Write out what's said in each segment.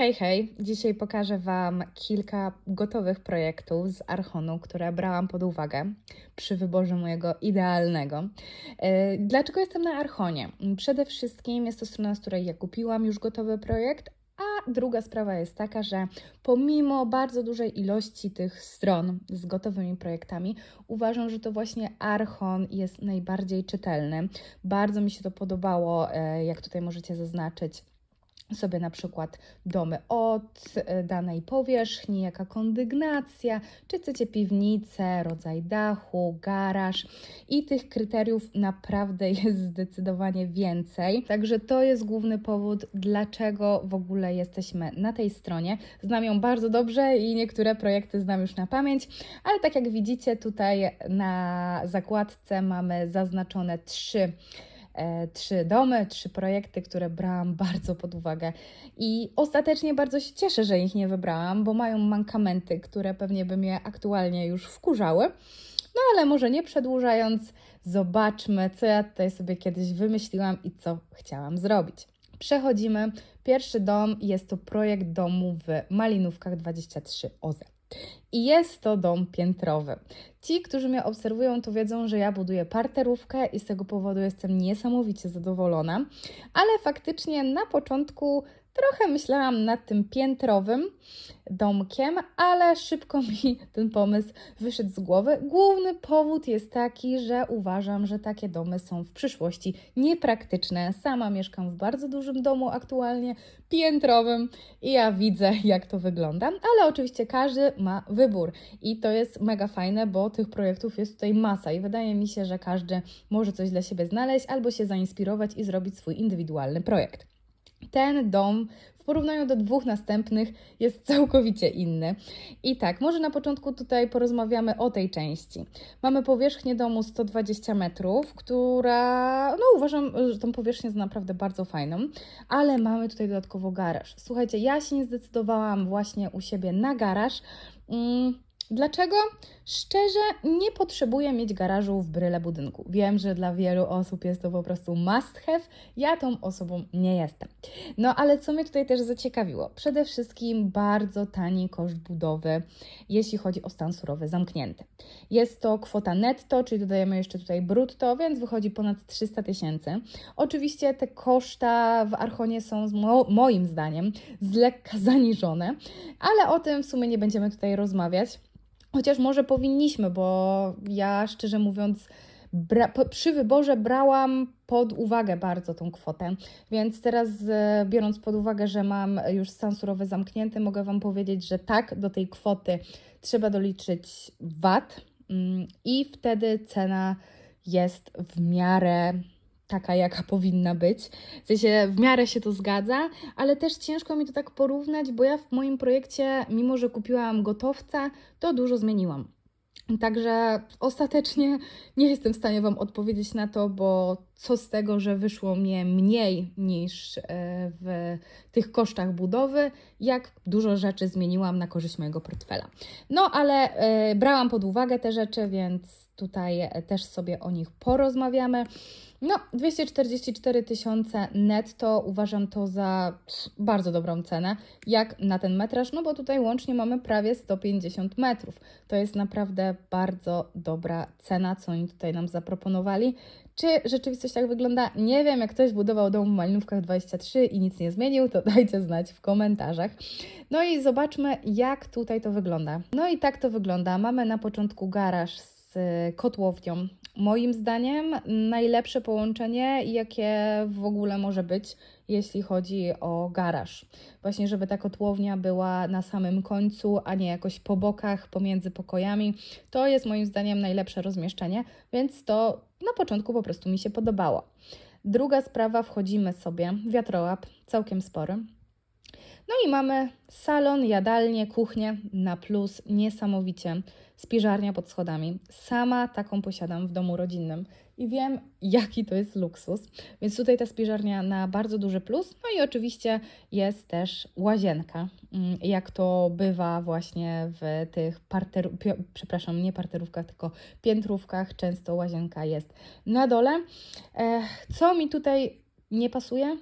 Hej, hej! Dzisiaj pokażę Wam kilka gotowych projektów z Archonu, które brałam pod uwagę przy wyborze mojego idealnego. Yy, Dlaczego jestem na Archonie? Przede wszystkim jest to strona, z której ja kupiłam już gotowy projekt, a druga sprawa jest taka, że pomimo bardzo dużej ilości tych stron z gotowymi projektami, uważam, że to właśnie Archon jest najbardziej czytelny. Bardzo mi się to podobało, e, jak tutaj możecie zaznaczyć sobie na przykład domy od e, danej powierzchni, jaka kondygnacja, czy chcecie piwnicę, rodzaj dachu, garaż i tych kryteriów naprawdę jest zdecydowanie więcej. Także to jest główny powód, dlaczego w ogóle jesteśmy na tej stronie. Znam ją bardzo dobrze i niektóre projekty znam już na pamięć, ale tak jak widzicie tutaj na zakładce mamy zaznaczone trzy trzy domy, trzy projekty, które brałam bardzo pod uwagę. I ostatecznie bardzo się cieszę, że ich nie wybrałam, bo mają mankamenty, które pewnie by mnie aktualnie już wkurzały. No ale może nie przedłużając, zobaczmy, co ja tutaj sobie kiedyś wymyśliłam i co chciałam zrobić. Przechodzimy. Pierwszy dom jest to projekt domu w Malinówkach 23 OZE. I jest to dom piętrowy. Ci, którzy mnie obserwują, to wiedzą, że ja buduję parterówkę i z tego powodu jestem niesamowicie zadowolona. Ale faktycznie na początku trochę myślałam nad tym piętrowym domkiem, ale szybko mi ten pomysł wyszedł z głowy. Główny powód jest taki, że uważam, że takie domy są w przyszłości niepraktyczne. Sama mieszkam w bardzo dużym domu aktualnie, piętrowym i ja widzę, jak to wygląda, ale oczywiście każdy ma wybór i to jest mega fajne, bo tych projektów jest tutaj masa i wydaje mi się, że każdy może coś dla siebie znaleźć albo się zainspirować i zrobić swój indywidualny projekt. Ten dom w porównaniu do dwóch następnych jest całkowicie inny. I tak, może na początku tutaj porozmawiamy o tej części. Mamy powierzchnię domu 120 metrów, która, no uważam, że tą powierzchnię jest naprawdę bardzo fajną, ale mamy tutaj dodatkowo garaż. Słuchajcie, ja się nie zdecydowałam właśnie u siebie na garaż. Mm, Dlaczego? Szczerze, nie potrzebuję mieć garażu w bryle budynku. Wiem, że dla wielu osób jest to po prostu must have. Ja tą osobą nie jestem. No ale co mnie tutaj też zaciekawiło? Przede wszystkim bardzo tani koszt budowy, jeśli chodzi o stan surowy zamknięty. Jest to kwota netto, czyli dodajemy jeszcze tutaj brutto, więc wychodzi ponad 300 tysięcy. Oczywiście te koszta w Archonie są mo moim zdaniem z lekka zaniżone, ale o tym w sumie nie będziemy tutaj rozmawiać. Chociaż może powinniśmy, bo ja szczerze mówiąc, bra- przy wyborze brałam pod uwagę bardzo tą kwotę, więc teraz e, biorąc pod uwagę, że mam już stan surowy zamknięty, mogę Wam powiedzieć, że tak, do tej kwoty trzeba doliczyć VAT mm, i wtedy cena jest w miarę taka, jaka powinna być. W sensie w miarę się to zgadza, ale też ciężko mi to tak porównać, bo ja w moim projekcie, mimo że kupiłam gotowca, to dużo zmieniłam. Także ostatecznie nie jestem w stanie Wam odpowiedzieć na to, bo co z tego, że wyszło mnie mniej niż e, w tych kosztach budowy, jak dużo rzeczy zmieniłam na korzyść mojego portfela. No ale e, brałam pod uwagę te rzeczy, więc tutaj e, też sobie o nich porozmawiamy. No, 244 tysiące netto uważam to za bardzo dobrą cenę, jak na ten metraż, no bo tutaj łącznie mamy prawie 150 metrów. To jest naprawdę bardzo dobra cena, co oni tutaj nam zaproponowali. Czy rzeczywistość tak wygląda? Nie wiem, jak ktoś budował dom w Malinówkach 23 i nic nie zmienił, to dajcie znać w komentarzach. No i zobaczmy, jak tutaj to wygląda. No i tak to wygląda. Mamy na początku garaż z kotłownią. Moim zdaniem najlepsze połączenie, jakie w ogóle może być, jeśli chodzi o garaż. Właśnie, żeby ta kotłownia była na samym końcu, a nie jakoś po bokach, pomiędzy pokojami. To jest moim zdaniem najlepsze rozmieszczenie, więc to na początku po prostu mi się podobało. Druga sprawa, wchodzimy sobie, wiatrołap, całkiem spory. No i mamy salon, jadalnię, kuchnię na plus, niesamowicie. Spiżarnia pod schodami. Sama taką posiadam w domu rodzinnym i wiem, jaki to jest luksus. Więc tutaj ta spiżarnia na bardzo duży plus. No i oczywiście jest też łazienka, mm, jak to bywa właśnie w tych parteru, pio, przepraszam, nie parterówkach, tylko piętrówkach. Często łazienka jest na dole. Co mi tutaj nie pasuje?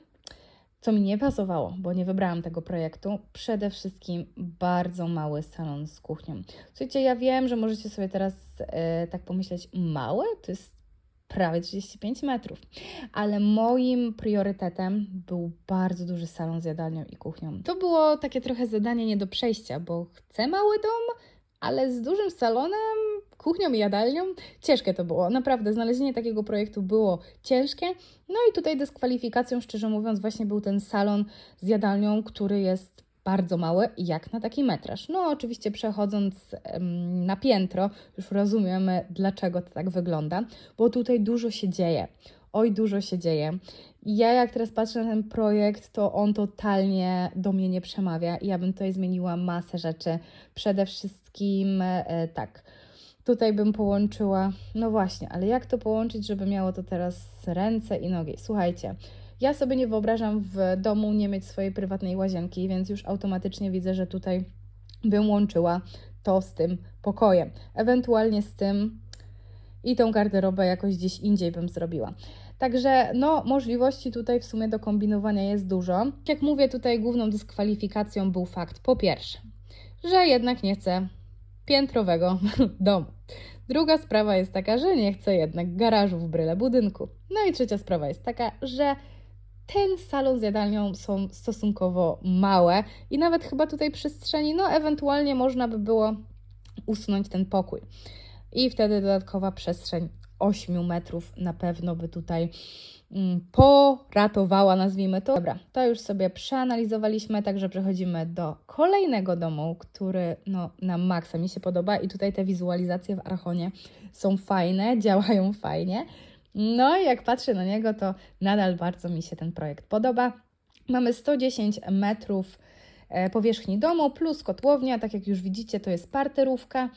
Co mi nie pasowało, bo nie wybrałam tego projektu, przede wszystkim bardzo mały salon z kuchnią. Słuchajcie, ja wiem, że możecie sobie teraz e, tak pomyśleć, małe? To jest prawie 35 metrów, ale moim priorytetem był bardzo duży salon z jadalnią i kuchnią. To było takie trochę zadanie nie do przejścia, bo chcę mały dom, ale z dużym salonem, kuchnią i jadalnią. Ciężkie to było, naprawdę. Znalezienie takiego projektu było ciężkie. No i tutaj dyskwalifikacją, szczerze mówiąc, właśnie był ten salon z jadalnią, który jest bardzo mały, jak na taki metraż. No, oczywiście przechodząc na piętro, już rozumiemy, dlaczego to tak wygląda, bo tutaj dużo się dzieje. Oj, dużo się dzieje. I ja, jak teraz patrzę na ten projekt, to on totalnie do mnie nie przemawia i ja bym tutaj zmieniła masę rzeczy. Przede wszystkim e, tak. Tutaj bym połączyła, no właśnie, ale jak to połączyć, żeby miało to teraz ręce i nogi? Słuchajcie, ja sobie nie wyobrażam w domu nie mieć swojej prywatnej łazienki, więc już automatycznie widzę, że tutaj bym łączyła to z tym pokojem. Ewentualnie z tym i tą garderobę jakoś gdzieś indziej bym zrobiła. Także no, możliwości tutaj w sumie do kombinowania jest dużo. Jak mówię, tutaj główną dyskwalifikacją był fakt, po pierwsze, że jednak nie chcę piętrowego domu. Druga sprawa jest taka, że nie chcę jednak garażu w bryle budynku. No i trzecia sprawa jest taka, że ten salon z jadalnią są stosunkowo małe i nawet chyba tutaj przestrzeni, no ewentualnie można by było usunąć ten pokój. I wtedy dodatkowa przestrzeń 8 metrów na pewno by tutaj mm, poratowała, nazwijmy to. Dobra, to już sobie przeanalizowaliśmy, także przechodzimy do kolejnego domu, który no, na maksa mi się podoba i tutaj te wizualizacje w Archonie są fajne, działają fajnie. No i jak patrzę na niego, to nadal bardzo mi się ten projekt podoba. Mamy 110 metrów e, powierzchni domu plus kotłownia, tak jak już widzicie, to jest parterówka.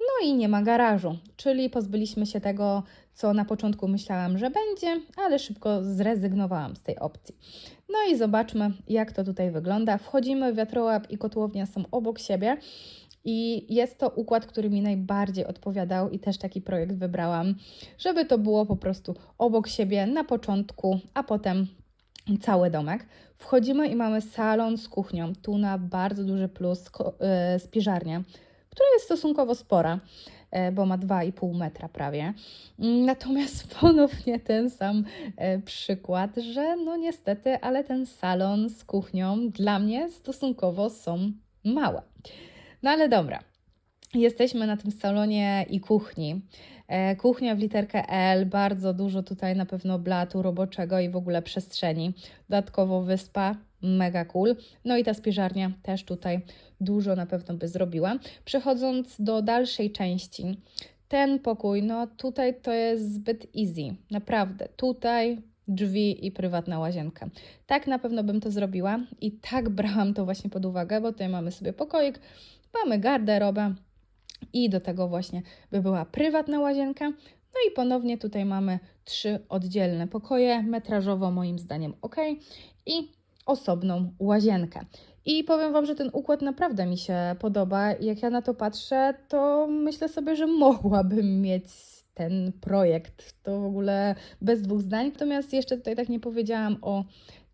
No i nie ma garażu, czyli pozbyliśmy się tego, co na początku myślałam, że będzie, ale szybko zrezygnowałam z tej opcji. No i zobaczmy, jak to tutaj wygląda. Wchodzimy, wiatrołap i kotłownia są obok siebie. I jest to układ, który mi najbardziej odpowiadał, i też taki projekt wybrałam, żeby to było po prostu obok siebie na początku, a potem cały domek. Wchodzimy i mamy salon z kuchnią. Tu na bardzo duży plus yy, spiżarnia, która jest stosunkowo spora, yy, bo ma 2,5 metra prawie. Natomiast ponownie ten sam yy, przykład, że no niestety, ale ten salon z kuchnią dla mnie stosunkowo są małe. No ale dobra, jesteśmy na tym salonie i kuchni. E, kuchnia w literkę L, bardzo dużo tutaj na pewno blatu roboczego i w ogóle przestrzeni. Dodatkowo wyspa, mega cool. No i ta spiżarnia też tutaj dużo na pewno by zrobiła. Przechodząc do dalszej części, ten pokój, no tutaj to jest zbyt easy, naprawdę. Tutaj drzwi i prywatna łazienka. Tak na pewno bym to zrobiła i tak brałam to właśnie pod uwagę, bo tutaj mamy sobie pokoik, mamy garderobę i do tego właśnie by była prywatna łazienka. No i ponownie tutaj mamy trzy oddzielne pokoje, metrażowo moim zdaniem ok i osobną łazienkę. I powiem Wam, że ten układ naprawdę mi się podoba. Jak ja na to patrzę, to myślę sobie, że mogłabym mieć ten projekt. To w ogóle bez dwóch zdań. Natomiast jeszcze tutaj tak nie powiedziałam o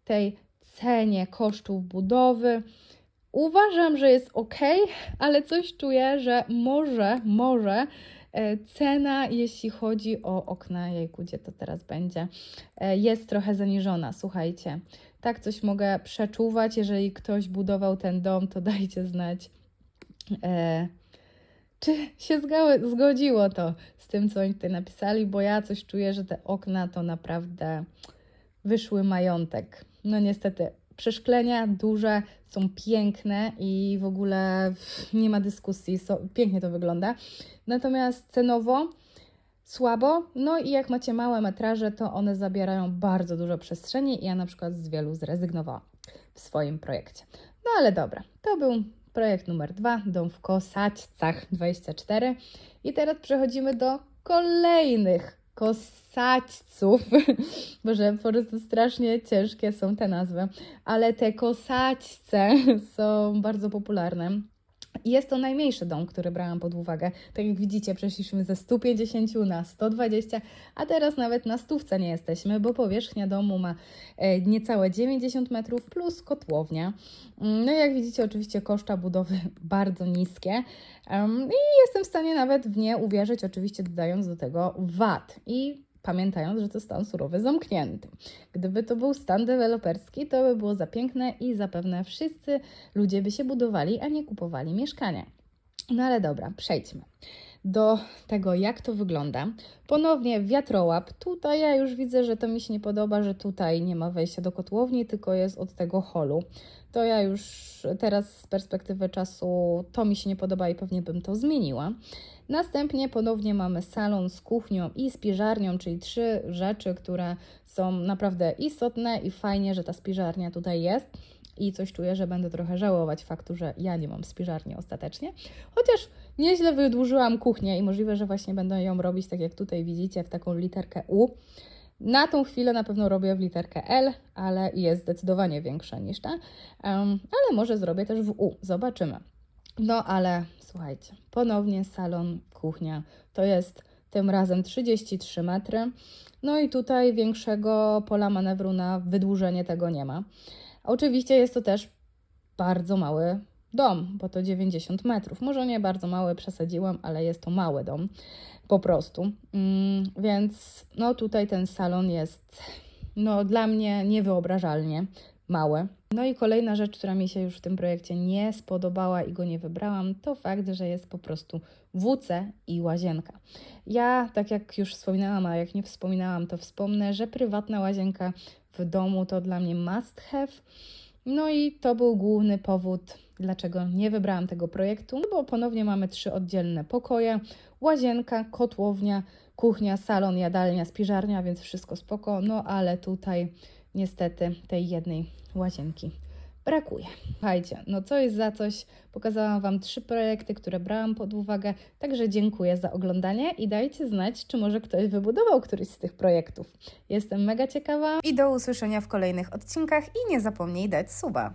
tej cenie kosztów budowy. Uważam, że jest ok, ale coś czuję, że może, może e, cena, jeśli chodzi o okna, jejku, gdzie to teraz będzie, e, jest trochę zaniżona. Słuchajcie, tak coś mogę przeczuwać. Jeżeli ktoś budował ten dom, to dajcie znać. E, czy się zgodziło to z tym, co oni tutaj napisali, bo ja coś czuję, że te okna to naprawdę wyszły majątek. No niestety, przeszklenia duże, są piękne i w ogóle nie ma dyskusji, so, pięknie to wygląda. Natomiast cenowo słabo, no i jak macie małe metraże, to one zabierają bardzo dużo przestrzeni i ja na przykład z wielu zrezygnowałam w swoim projekcie. No ale dobra, to był projekt numer dwa, dom w Kosaćcach 24 i teraz przechodzimy do kolejnych kosaćców, Boże, po prostu strasznie ciężkie są te nazwy, ale te kosaćce są bardzo popularne. I jest to najmniejszy dom, który brałam pod uwagę. Tak jak widzicie, przeszliśmy ze 150 na 120, a teraz nawet na stówce nie jesteśmy, bo powierzchnia domu ma e, niecałe 90 metrów plus kotłownia. Mm, No jak widzicie, oczywiście koszta budowy bardzo niskie i jestem w stanie nawet w nie uwierzyć, oczywiście dodając do tego VAT i pamiętając, że to stan surowy zamknięty. Gdyby to był stan deweloperski, to by było za piękne i zapewne wszyscy ludzie by się budowali, a nie kupowali mieszkania. No ale dobra, przejdźmy do tego, jak to wygląda. Ponownie wiatrołap. Tutaj ja już widzę, że to mi się nie podoba, że tutaj nie ma wejścia do kotłowni, tylko jest od tego holu. To ja już teraz z perspektywy czasu to mi się nie podoba i pewnie bym to zmieniła. Następnie ponownie mamy salon z kuchnią i spiżarnią, czyli trzy rzeczy, które są naprawdę istotne i fajnie, że ta spiżarnia tutaj jest. I coś czuję, że będę trochę żałować faktu, że ja nie mam spiżarni ostatecznie. Chociaż nieźle wydłużyłam kuchnię i możliwe, że właśnie będę ją robić tak jak tutaj widzicie, w taką literkę U. Na tą chwilę na pewno robię w literkę L, ale jest zdecydowanie większa niż ta. Em, ale może zrobię też w U. Zobaczymy. No ale słuchajcie, ponownie salon, kuchnia. To jest tym razem 33 metry. No i tutaj większego pola manewru na wydłużenie tego nie ma. Oczywiście jest to też bardzo mały dom, bo to 90 metrów. Może nie bardzo mały, przesadziłam, ale jest to mały dom po prostu. Mm, więc no tutaj ten salon jest no dla mnie niewyobrażalnie mały. No i kolejna rzecz, która mi się już w tym projekcie nie spodobała i go nie wybrałam, to fakt, że jest po prostu WC i łazienka. Ja, tak jak już wspominałam, a jak nie wspominałam, to wspomnę, że prywatna łazienka w domu to dla mnie must have. No i to był główny powód, dlaczego nie wybrałam tego projektu, bo ponownie mamy trzy oddzielne pokoje, łazienka, kotłownia, kuchnia, salon, jadalnia, spiżarnia, więc wszystko spoko, no ale tutaj niestety tej jednej łazienki brakuje. Słuchajcie, no coś za coś. Pokazałam Wam trzy projekty, które brałam pod uwagę, także dziękuję za oglądanie i dajcie znać, czy może ktoś wybudował któryś z tych projektów. Jestem mega ciekawa. I do usłyszenia w kolejnych odcinkach i nie zapomnij dać suba.